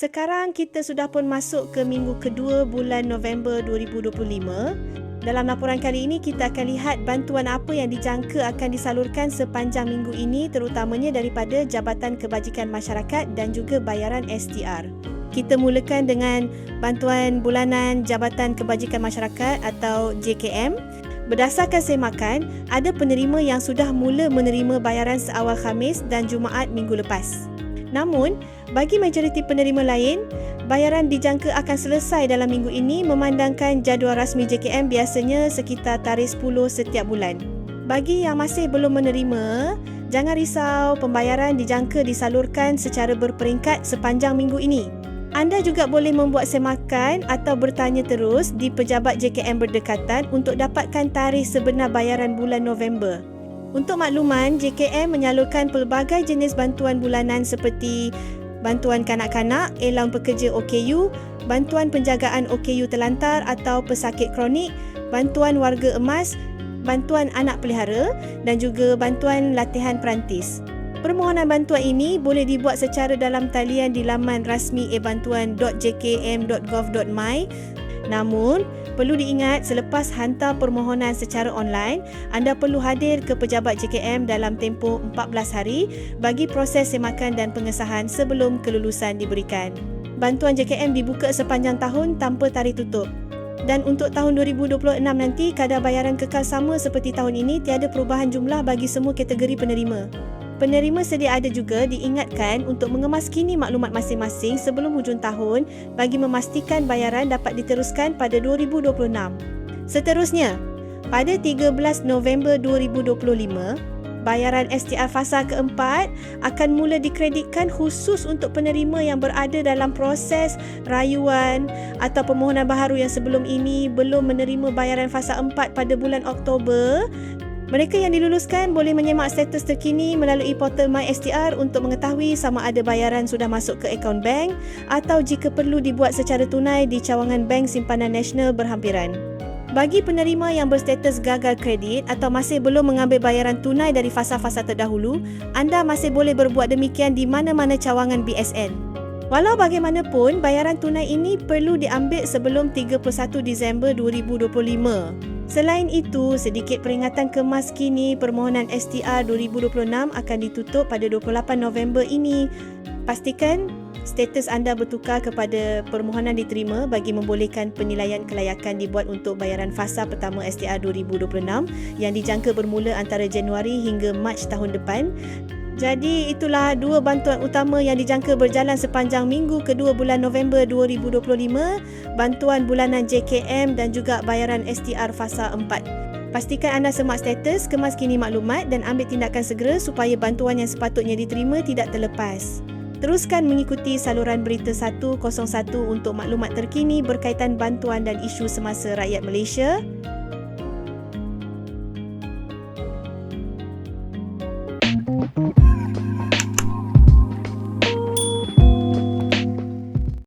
Sekarang kita sudah pun masuk ke minggu kedua bulan November 2025. Dalam laporan kali ini kita akan lihat bantuan apa yang dijangka akan disalurkan sepanjang minggu ini terutamanya daripada Jabatan Kebajikan Masyarakat dan juga bayaran STR. Kita mulakan dengan bantuan bulanan Jabatan Kebajikan Masyarakat atau JKM. Berdasarkan semakan, ada penerima yang sudah mula menerima bayaran seawal Khamis dan Jumaat minggu lepas. Namun, bagi majoriti penerima lain, bayaran dijangka akan selesai dalam minggu ini memandangkan jadual rasmi JKM biasanya sekitar tarikh 10 setiap bulan. Bagi yang masih belum menerima, jangan risau pembayaran dijangka disalurkan secara berperingkat sepanjang minggu ini. Anda juga boleh membuat semakan atau bertanya terus di pejabat JKM berdekatan untuk dapatkan tarikh sebenar bayaran bulan November. Untuk makluman, JKM menyalurkan pelbagai jenis bantuan bulanan seperti bantuan kanak-kanak, elang pekerja OKU, bantuan penjagaan OKU terlantar atau pesakit kronik, bantuan warga emas, bantuan anak pelihara dan juga bantuan latihan perantis. Permohonan bantuan ini boleh dibuat secara dalam talian di laman rasmi ebantuan.jkm.gov.my Namun, perlu diingat selepas hantar permohonan secara online, anda perlu hadir ke pejabat JKM dalam tempoh 14 hari bagi proses semakan dan pengesahan sebelum kelulusan diberikan. Bantuan JKM dibuka sepanjang tahun tanpa tarikh tutup. Dan untuk tahun 2026 nanti, kadar bayaran kekal sama seperti tahun ini tiada perubahan jumlah bagi semua kategori penerima. Penerima sedia ada juga diingatkan untuk mengemaskini maklumat masing-masing sebelum hujung tahun bagi memastikan bayaran dapat diteruskan pada 2026. Seterusnya, pada 13 November 2025, bayaran STR fasa keempat akan mula dikreditkan khusus untuk penerima yang berada dalam proses rayuan atau permohonan baharu yang sebelum ini belum menerima bayaran fasa empat pada bulan Oktober mereka yang diluluskan boleh menyemak status terkini melalui portal MySTR untuk mengetahui sama ada bayaran sudah masuk ke akaun bank atau jika perlu dibuat secara tunai di cawangan bank simpanan nasional berhampiran. Bagi penerima yang berstatus gagal kredit atau masih belum mengambil bayaran tunai dari fasa-fasa terdahulu, anda masih boleh berbuat demikian di mana-mana cawangan BSN. Walau bagaimanapun, bayaran tunai ini perlu diambil sebelum 31 Disember 2025. Selain itu, sedikit peringatan kemas kini permohonan STR 2026 akan ditutup pada 28 November ini. Pastikan status anda bertukar kepada permohonan diterima bagi membolehkan penilaian kelayakan dibuat untuk bayaran fasa pertama STR 2026 yang dijangka bermula antara Januari hingga Mac tahun depan jadi itulah dua bantuan utama yang dijangka berjalan sepanjang minggu kedua bulan November 2025, bantuan bulanan JKM dan juga bayaran STR Fasa 4. Pastikan anda semak status, kemas kini maklumat dan ambil tindakan segera supaya bantuan yang sepatutnya diterima tidak terlepas. Teruskan mengikuti saluran berita 101 untuk maklumat terkini berkaitan bantuan dan isu semasa rakyat Malaysia.